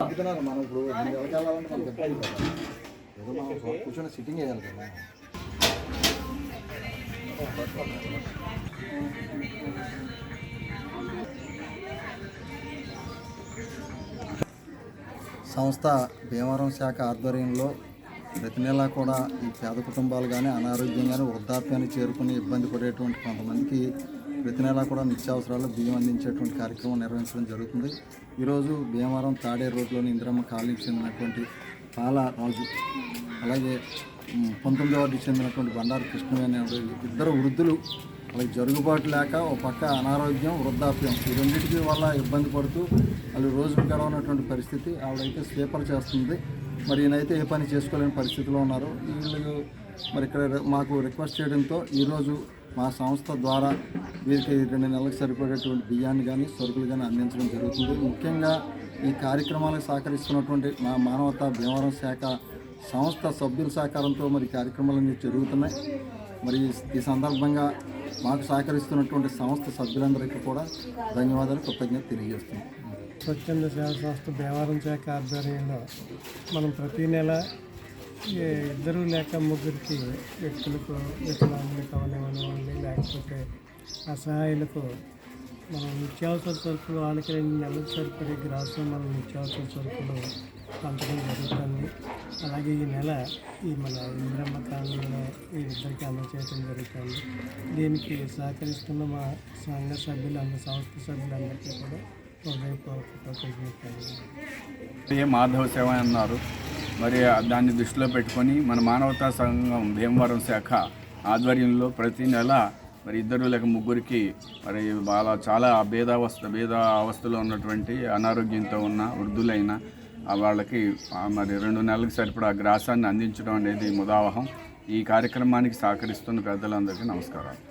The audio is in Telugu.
చెప్తున్నారు మనం ఇప్పుడు ఎవరికి వెళ్ళాలంటే మనకి చెప్పాలి కదా ఏదో మనం కూర్చొని సిట్టింగ్ వేయాలి కదా సంస్థ భీమవరం శాఖ ఆధ్వర్యంలో ప్రతి నెలా కూడా ఈ పేద కుటుంబాలు కానీ అనారోగ్యం కానీ వృద్ధాప్యాన్ని చేరుకుని ఇబ్బంది పడేటువంటి కొంతమందికి ప్రతి నెలా కూడా నిత్యావసరాలు బియ్యం అందించేటువంటి కార్యక్రమం నిర్వహించడం జరుగుతుంది. ఈరోజు భీమవరం తాడే రోడ్లోని ఇంద్రమ్మ కాలనీకి చెందినటువంటి పాల రాజు అలాగే పంతొమ్మిది పంతొమ్మిదవ వార్డుకి చెందినటువంటి బండారు కృష్ణవేణి ఇద్దరు వృద్ధులు వాళ్ళకి జరుగుబాటు లేక ఒక పక్క అనారోగ్యం వృద్ధాప్యం ఈ రెండింటికి వల్ల ఇబ్బంది పడుతూ వాళ్ళు రోజుకు గడవనటువంటి పరిస్థితి ఆవిడైతే స్లీపర్ చేస్తుంది. మరి ఈయనైతే ఏ పని చేసుకోలేని పరిస్థితిలో ఉన్నారు. వీళ్ళు మరి ఇక్కడ మాకు రిక్వెస్ట్ చేయడంతో ఈరోజు మా సంస్థ ద్వారా వీరికి రెండు నెలలకు సరిపడేటువంటి బియ్యాన్ని కానీ సరుకులు కానీ అందించడం జరుగుతుంది. ముఖ్యంగా ఈ కార్యక్రమాలకు సహకరిస్తున్నటువంటి మా మానవతా భీమవరం శాఖ సంస్థ సభ్యుల సహకారంతో మరి కార్యక్రమాలన్నీ జరుగుతున్నాయి. మరి ఈ సందర్భంగా మాకు సహకరిస్తున్నటువంటి సంస్థ సభ్యులందరికీ కూడా ధన్యవాదాలు కృతజ్ఞత తెలియజేస్తున్నాం. స్వచ్ఛంద సేవ సంస్థ దేవారం శాఖ ఆధ్వర్యంలో మనం ప్రతి నెల ఇద్దరు లేక ముగ్గురికి వ్యక్తులకు వికలాంగులకు అవనివ్వండి లేకపోతే అసహాయులకు మనం నిత్యావసర సరుకులు వాళ్ళకి రెండు నెలలు సరిపడే గ్రాసం మనం నిత్యావసర సరుకులు పంచడం జరుగుతుంది. అలాగే ఈ నెల ఈ మన ఇంద్రమ్మ కాలనీలో ఈ ఇద్దరికి అందజేయడం జరుగుతుంది. దీనికి సహకరిస్తున్న మా సంఘ సభ్యులు అందరి సంస్థ సభ్యులందరికీ కూడా ఏ మాధవ సేవ అన్నారు. మరి దాన్ని దృష్టిలో పెట్టుకొని మన మానవతా సంఘం భీమవరం శాఖ ఆధ్వర్యంలో ప్రతి నెల మరి ఇద్దరు లేక ముగ్గురికి మరి వాళ్ళ చాలా భేదావస్థ భేద అవస్థలో ఉన్నటువంటి అనారోగ్యంతో ఉన్న వృద్ధులైన వాళ్ళకి మరి రెండు నెలలకు సరిపడా గ్రాసాన్ని అందించడం అనేది ముదావహం. ఈ కార్యక్రమానికి సహకరిస్తున్న పెద్దలందరికీ నమస్కారాలు.